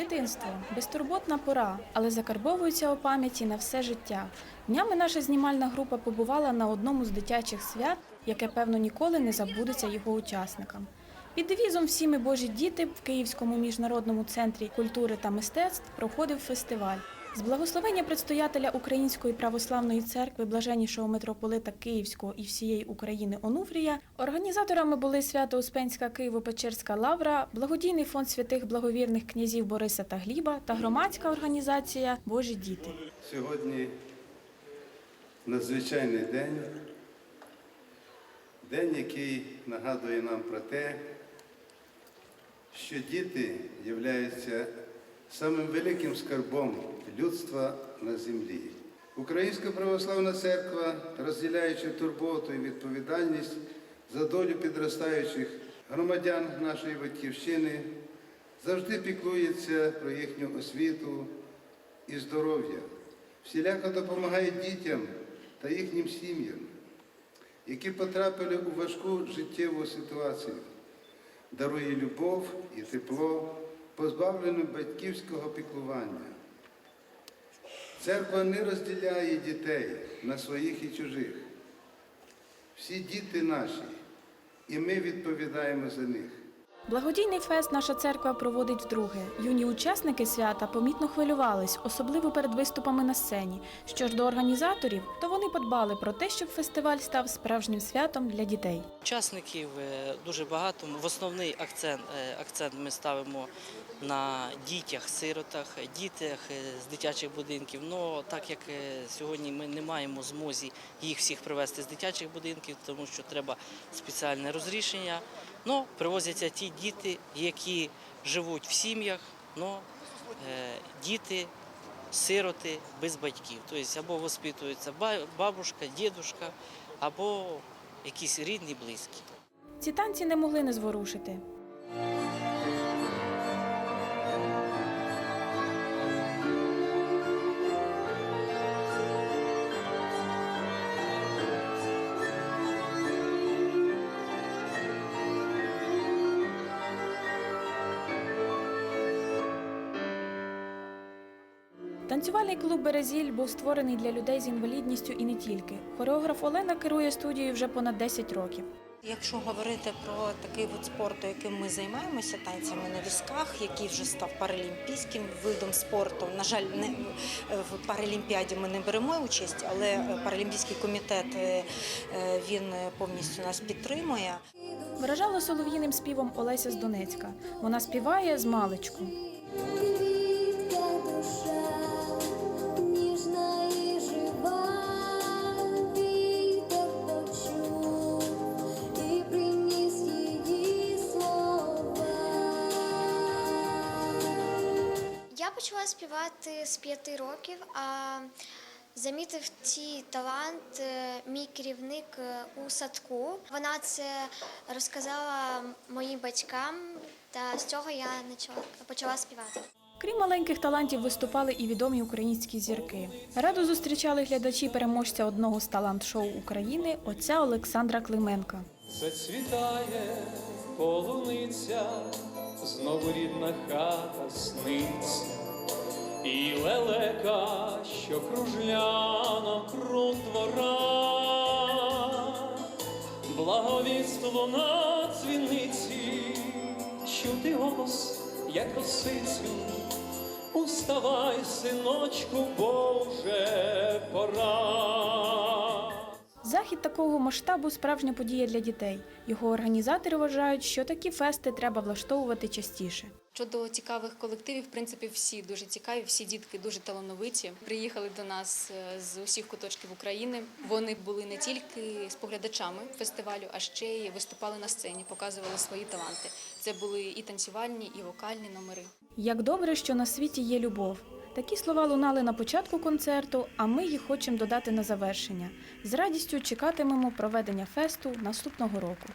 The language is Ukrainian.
Дитинство безтурботна пора, але закарбовується у пам'яті на все життя. Днями наша знімальна група побувала на одному з дитячих свят, яке певно ніколи не забудеться його учасникам. Під девізом Всі ми Божі діти в Київському міжнародному центрі культури та мистецтв проходив фестиваль. З благословення предстоятеля Української православної церкви блаженнішого митрополита Київського і всієї України Онуфрія організаторами були Свято-Успенська Києво-Печерська лавра, благодійний фонд святих благовірних князів Бориса та Гліба та громадська організація Божі діти. Сьогодні надзвичайний день, день, який нагадує нам про те, що діти являються самим великим скарбом людства на землі. Українська православна церква, розділяючи турботу і відповідальність за долю підростаючих громадян нашої батьківщини, завжди піклується про їхню освіту і здоров'я, всіляко допомагає дітям та їхнім сім'ям, які потрапили у важку життєву ситуацію, дарує любов і тепло, позбавлену батьківського піклування. Церква не розділяє дітей на своїх і чужих. Всі діти наші, і ми відповідаємо за них. Благодійний фест наша церква проводить вдруге. Юні учасники свята помітно хвилювались, особливо перед виступами на сцені. Що ж до організаторів, то вони подбали про те, щоб фестиваль став справжнім святом для дітей. Учасників е, дуже багато. В основний акцент, е, акцент ми ставимо на дітях, сиротах, дітях е, з дитячих будинків. Ну так як сьогодні ми не маємо змозі їх всіх привезти з дитячих будинків, тому що треба спеціальне розрішення. Ну, привозяться ті діти, які живуть в сім'ях, ну, е, діти, сироти без батьків. Тобто або воспитується ба- бабушка, дідушка, або якісь рідні, близькі. Ці танці не могли не зворушити. Танцювальний клуб Березіль був створений для людей з інвалідністю і не тільки. Хореограф Олена керує студією вже понад 10 років. Якщо говорити про такий вид спорту, яким ми займаємося танцями на візках, який вже став паралімпійським видом спорту. На жаль, не в паралімпіаді ми не беремо участь, але паралімпійський комітет е, е, він повністю нас підтримує. Виражала солов'їним співом Олеся з Донецька. Вона співає з маличку. Я почала співати з п'яти років, а замітив цей талант е, мій керівник е, у садку. Вона це розказала моїм батькам, та з цього я почала, почала співати. Крім маленьких талантів, виступали і відомі українські зірки. Радо зустрічали глядачі переможця одного з талант-шоу України отця Олександра Клименка. Зацвітає полуниця, знову рідна хата сниться, і лелека, що кружляна круг двора, благовість луна дзвіниці, чути голос, як росицю. Уставай, синочку, бо вже пора. Захід такого масштабу справжня подія для дітей. Його організатори вважають, що такі фести треба влаштовувати частіше. Щодо цікавих колективів, в принципі, всі дуже цікаві, всі дітки дуже талановиті. Приїхали до нас е, з усіх куточків України. Вони були не тільки споглядачами фестивалю, а ще й виступали на сцені, показували свої таланти. Це були і танцювальні, і вокальні номери. Як добре, що на світі є любов. Такі слова лунали на початку концерту, а ми їх хочемо додати на завершення. З радістю чекатимемо проведення фесту наступного року.